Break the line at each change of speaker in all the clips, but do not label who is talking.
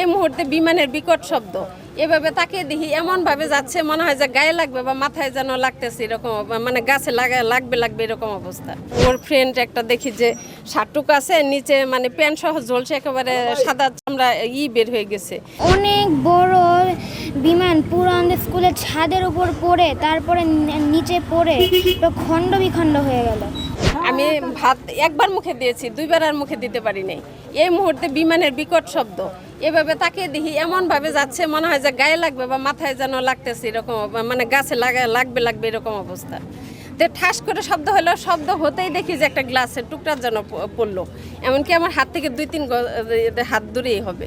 এই মুহূর্তে বিমানের বিকট শব্দ। এভাবে তাকে দেখি এমনভাবে যাচ্ছে মনে হয় যে গায়ে লাগবে বা মাথায় যেন লাগতেছে এরকম মানে গাছে লাগা লাগবে লাগবে এরকম অবস্থা। ওর ফ্রেন্ড একটা দেখি যে শার্টুক আছে নিচে মানে প্যান্ট সহ জ্বলছে একেবারে সাদা চামড়া ই বের হয়ে গেছে।
অনেক বড় বিমান পুরো আমাদের স্কুলের ছাদের উপর পড়ে তারপরে নিচে পড়ে তো খণ্ড বিখণ্ড হয়ে গেল।
আমি ভাত একবার মুখে দিয়েছি দুইবার আর মুখে দিতে পারি নাই। এই মুহূর্তে বিমানের বিকট শব্দ। এভাবে তাকিয়ে দেখি এমনভাবে যাচ্ছে, মনে হয় যে গায়ে লাগবে বা মাথায় যেন লাগতেছে এরকম মানে গাছে লাগা লাগবে লাগবে এরকম অবস্থা। তো ঠাস করে শব্দ হলো, শব্দ হতেই দেখি যে একটা গ্লাসের টুকরা যেন পড়ল। এমনকি আমার হাত থেকে দুই তিন হাত দূরেই হবে।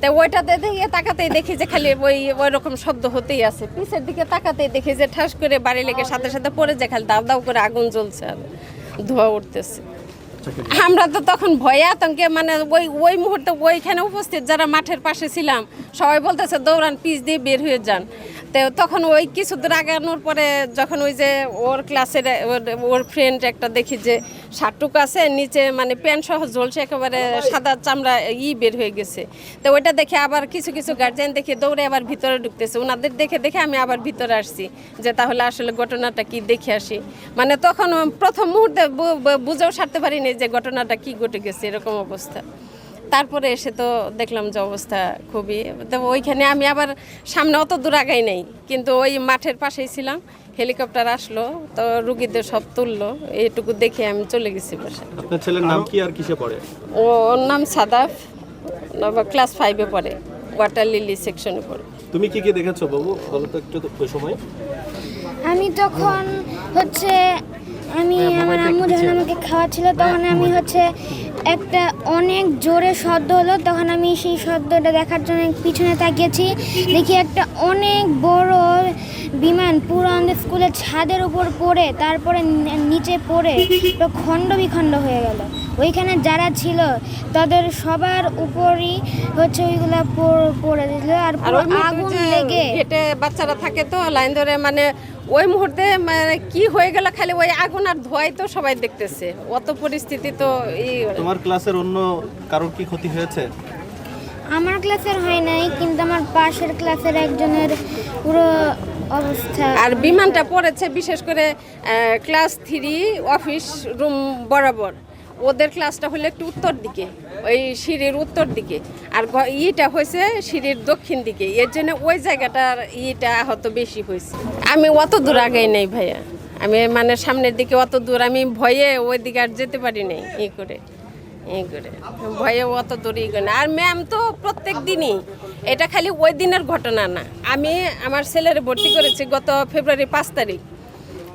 তো ওইটাতে দেখে তাকাতেই দেখি যে খালি ওই ওই রকম শব্দ হতেই আছে। পিছের দিকে তাকাতেই দেখি যে ঠাস করে বাড়ি লেগে সাথে সাথে পড়ে যে খালি দাউ দাউ করে আগুন জ্বলছে আর ধোয়া উঠতেছে। আমরা তো তখন ভয়ে আতঙ্কে মানে ওই ওই মুহূর্তে ওইখানে উপস্থিত যারা মাঠের পাশে ছিলাম, সবাই বলতেছে, দৌড়ান, পিচ দিয়ে বের হয়ে যান। তো তখন ওই কিছু আগানোর পরে যখন ওই যে ওর ক্লাসের ওর- ফ্রেন্ড একটা দেখি যে শার্টুক আছে, নিচে মানে প্যান্ট সহ জ্বলছে, একেবারে সাদা চামড়া ই বের হয়ে গেছে। তো ওইটা দেখে আবার কিছু কিছু গার্জেন দেখে দৌড়ে আবার ভিতরে ঢুকতেছে। ওনাদের দেখে দেখে আমি আবার ভিতরে আসছি যে তাহলে আসলে ঘটনাটা কি দেখে আসি। মানে তখন প্রথম মুহূর্তে বুঝেও সারতে পারিনি যে ঘটনাটা কি ঘটে গেছে, এরকম অবস্থা। তারপরে এসে তো দেখলাম যে অবস্থা খুবই তো ওইখানে আমি আবার সামনে অত দূর আগাই নাই কিন্তু ওই মাঠের পাশেই ছিলাম হেলিকপ্টার আসলো তো রুগীদের সব তুললো এইটুকু দেখে আমি চলে গেছি বসে
আপনার ছেলের নাম কি আর কিসে পড়ে?
ও ওর নাম সাদাফ ক্লাস ফাইভে পড়ে ওয়াটার লিলি সেকশনে পড়ে।
তুমি কি কি দেখেছ বাবু? বলো তো একটু ওই সময়।
আমি তখন হচ্ছে আমি আমার আম্মু যখন আমাকে খাওয়াচ্ছিল তখন আমি হচ্ছে একটা অনেক জোরে শব্দ হলো, তখন আমি সেই শব্দটা দেখার জন্য পিছনে তাকিয়েছি। দেখি একটা অনেক বড় বিমান পুরো আমাদের স্কুলের ছাদের উপর পড়ে, তারপরে নিচে পড়ে খণ্ড বিখণ্ড হয়ে গেল। ওইখানে যারা ছিল তাদের সবার উপরই হচ্ছে ওইগুলা পড়- পড়ে দিল আর আগুন লেগে
গেটে বাচ্চারা থাকে তো লাইন ধরে মানে ওই মুহূর্তে মানে কি হয়ে গেল খালি ওই আগুন আর ধোয়াই তো সবাই দেখতেছে। অত পরিস্থিতি তো এই
তোমার ক্লাসের অন্য কারোর কি ক্ষতি হয়েছে?
আমার ক্লাসের হয় নাই কিন্তু আমার পাশের ক্লাসের একজনের পুরো অবস্থা
আর বিমানটা পড়েছে বিশেষ করে ক্লাস থ্রি অফিস রুম বরাবর। ওদের ক্লাসটা হলো একটু উত্তর দিকে, ওই সিঁড়ির উত্তর দিকে। আর ইটা হয়েছে সিঁড়ির দক্ষিণ দিকে। এর জন্য ওই জায়গাটার ইটা আহত বেশি হয়েছে। আমি অত দূর আগাই নাই ভাইয়া। আমি মানে সামনের দিকে অত দূর, আমি ভয়ে ওই দিকে আর যেতে পারি নাই, ই করে ই করে। ভয়ে অত দূর ই করে। আর ম্যাম তো প্রত্যেক দিনই, এটা খালি ওই দিনের ঘটনা না। আমি আমার ছেলের ভর্তি করেছি গত ফেব্রুয়ারি পাঁচ তারিখ।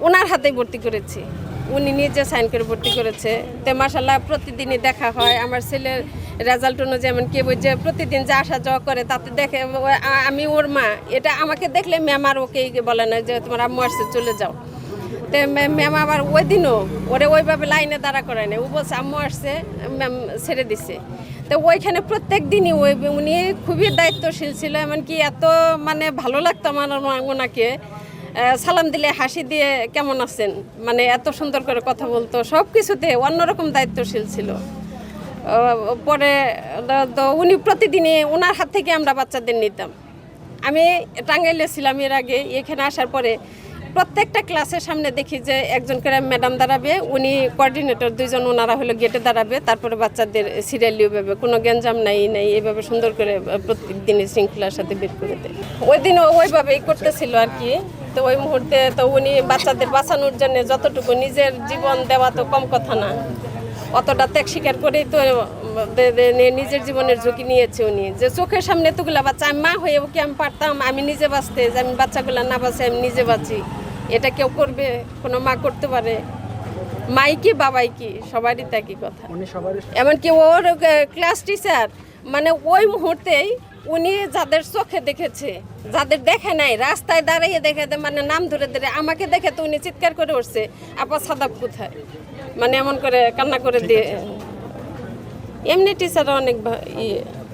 ওনার হাতে ভর্তি করেছি। উনি নিজে সাইন করে ভর্তি করেছে। তো মাসাল্লাহ প্রতিদিনই দেখা হয়। আমার ছেলের রেজাল্ট অনুযায়ী যেমন কে যে প্রতিদিন যে আসা যাওয়া করে, তাতে দেখে আমি ওর মা। এটা আমাকে দেখলে ম্যাম আর ওকে বলে না যে তোমার আম্মু চলে যাও। তো ম্যাম আবার ওই দিনও ওরে ওইভাবে লাইনে দাঁড়া করায় না ও বলছে, আম্মু আসছে ম্যাম ছেড়ে দিছে। তো ওইখানে প্রত্যেক দিনই ওই উনি খুবই দায়িত্বশীল ছিল। এমনকি এত মানে ভালো লাগতো আমার ওনা- ওনাকে। সালাম দিলে হাসি দিয়ে কেমন আছেন? মানে এত সুন্দর করে কথা বলতো সব কিছুতে অন্যরকম দায়িত্বশীল ছিল। পরে তো উনি প্রতিদিনই ওনার হাত থেকে আমরা বাচ্চাদের নিতাম। আমি টাঙ্গাইলে ছিলাম এর আগে, এখানে আসার পরে প্রত্যেকটা ক্লাসের সামনে দেখি যে একজন করে ম্যাডাম দাঁড়াবে, উনি কোঅর্ডিনেটর, দুইজন ওনারা হলো গেটে দাঁড়াবে, তারপরে বাচ্চাদের সিরিয়ালি ওইভাবে কোনো গ্যাঞ্জাম নাই নাই এইভাবে সুন্দর করে প্রত্যেক দিনই শৃঙ্খলার সাথে বের করে দেয়। ওই দিনও ওইভাবেই করতেছিল আর কি। তো ওই মুহূর্তে তো উনি বাচ্চাদের বাঁচানোর জন্য যতটুকু নিজের জীবন দেওয়া তো কম কথা না। অতটা ত্যাগ স্বীকার করেই তো নিজের জীবনের ঝুঁকি নিয়েছে উনি। যে চোখের সামনে তোগুলা বাচ্চা, আমি মা হয়ে ওকে আমি পারতাম? আমি নিজে বাঁচতে, যে আমি বাচ্চাগুলা না বাঁচে, আমি নিজে বাঁচি। এটা কেউ করবে? কোনো মা করতে পারে? মাই কি বাবাই কি সবারই তা কি কথা। এমনকি ওর ক্লাস টিচার মানে ওই মুহূর্তেই উনি যাদের চোখে দেখেছে যাদের দেখে নাই রাস্তায় দাঁড়িয়ে দেখে মানে নাম ধরে ধরে আমাকে দেখে তো উনি চিৎকার করে উঠছে আপা সাদাব কোথায়? মানে এমন করে কান্না করে দিয়ে এমনি টিচার অনেক ইয়ে।